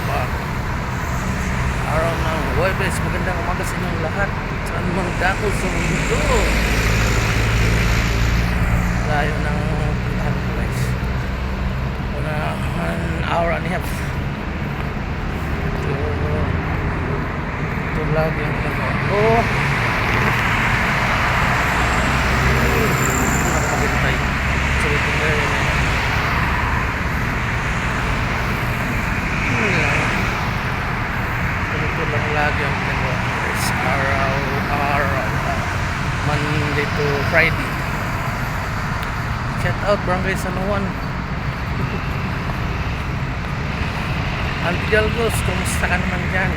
trabaho. Araw ng Huwebes magandang umaga sa inyong lahat. Saan mang dako sa mundo. Layo ng puntahan ko guys una an hour and a half. Ito ito lang yung ano oh! lagi ang ginagawa ko is araw, araw, Monday to Friday. Shout out Barangay San Juan. Auntie Galgos, kumusta ka naman dyan?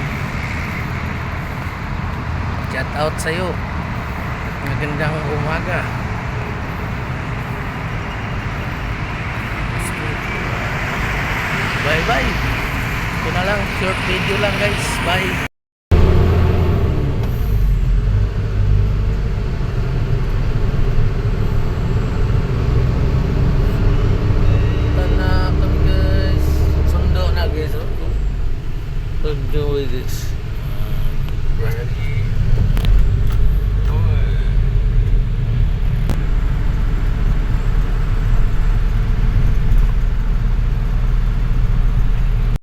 Shout out sa'yo. Magandang umaga. Bye bye. Ito na lang, short video lang guys. Bye. Na kami guys. Sundo